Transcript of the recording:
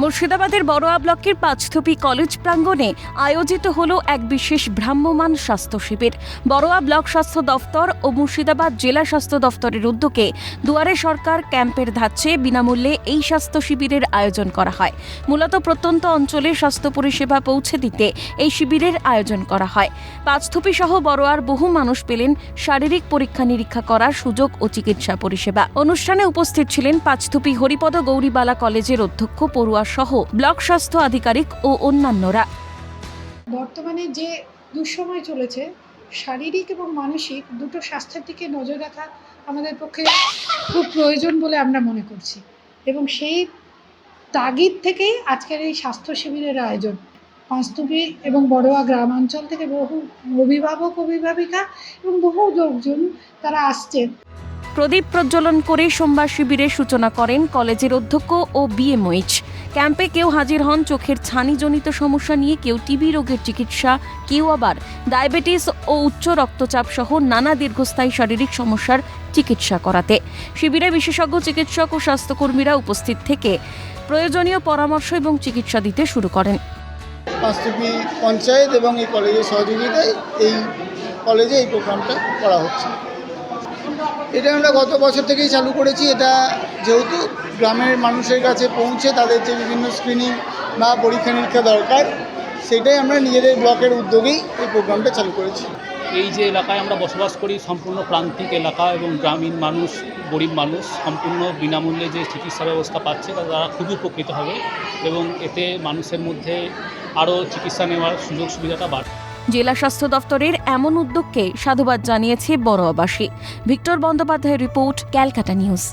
মুর্শিদাবাদের বড়োয়া ব্লকের পাঁচথুপি কলেজ প্রাঙ্গণে আয়োজিত হল এক বিশেষ ভ্রাম্যমাণ স্বাস্থ্য শিবির। বড়োয়া ব্লক স্বাস্থ্য দফতর ও মুর্শিদাবাদ জেলা স্বাস্থ্য দফতরের উদ্যোগে দুয়ারে সরকার ক্যাম্পের ধাঁচে বিনামূল্যে এই স্বাস্থ্য শিবিরের আয়োজন করা হয়। মূলত প্রত্যন্ত অঞ্চলে স্বাস্থ্য পরিষেবা পৌঁছে দিতে এই শিবিরের আয়োজন করা হয়। পাঁচথুপি সহ বড়োয়ার বহু মানুষ পেলেন শারীরিক পরীক্ষা নিরীক্ষা করার সুযোগ ও চিকিৎসা পরিষেবা। অনুষ্ঠানে উপস্থিত ছিলেন পাঁচথুপি হরিপদ গৌরীবালা কলেজের অধ্যক্ষ পড়ুয়া সহ ব্লক স্বাস্থ্য আধিকারিক ও অন্যান্যরা। বর্তমানে যে দুঃসময় চলেছে শারীরিক এবং মানসিক দুটো স্বাস্থ্যের দিকে নজর রাখা আমাদের পক্ষে খুব প্রয়োজন বলে আমরা মনে করছি। এবং সেই তাগিদ থেকেই আজকের এই স্বাস্থ্য শিবিরের আয়োজন। পাঁচতুপি এবং বড়োয়া গ্রামাঞ্চল থেকে বহু অভিভাবক অভিভাবিকা এবং বহু লোকজন তারা আসছেন। প্রদীপ প্রজ্বলন করে সোমবার শিবিরের সূচনা করেন কলেজের অধ্যক্ষ ও বিএমওইচ ক্যাম্পে কেউ হাজির হন, চোখের ছানিজনিত সমস্যা নিয়ে কেউ টিবি রোগের চিকিৎসা, কেউ আবার ডায়াবেটিস ও উচ্চ রক্তচাপ সহ নানা দীর্ঘস্থায়ী শারীরিক সমস্যার চিকিৎসা করাতে। শিবিরে বিশেষজ্ঞ, চিকিৎসক ও স্বাস্থ্যকর্মীরা উপস্থিত থেকে প্রয়োজনীয় পরামর্শ এবং চিকিৎসা দিতে শুরু করেন। পঞ্চায়েত এবং এই কলেজের সহযোগিতায় এই কলেজে এই প্রোগ্রামটা করা হচ্ছে। এটা আমরা গত বছর থেকেই চালু করেছি। এটা যেহেতু গ্রামের মানুষের কাছে পৌঁছে তাদের যে বিভিন্ন স্ক্রিনিং বা পরীক্ষা নিরীক্ষা দরকার সেটাই আমরা নিজেদের ব্লকের উদ্যোগেই এই প্রোগ্রামটা চালু করেছি। এই যে এলাকায় আমরা বসবাস করি সম্পূর্ণ প্রান্তিক এলাকা এবং গ্রামীণ মানুষ গরিব মানুষ সম্পূর্ণ বিনামূল্যে যে চিকিৎসা ব্যবস্থা পাচ্ছে তা তারা খুবই উপকৃত হবে এবং এতে মানুষের মধ্যে আরও চিকিৎসা নেওয়ার সুযোগ সুবিধাটা বাড়বে। জেলা স্বাস্থ্য দফতরের এমন উদ্যোগকে সাধুবাদ জানিয়েছে বড়োয়াবাসী। ভিক্টর বন্দ্যোপাধ্যায়ের রিপোর্ট ক্যালকাটা নিউজ।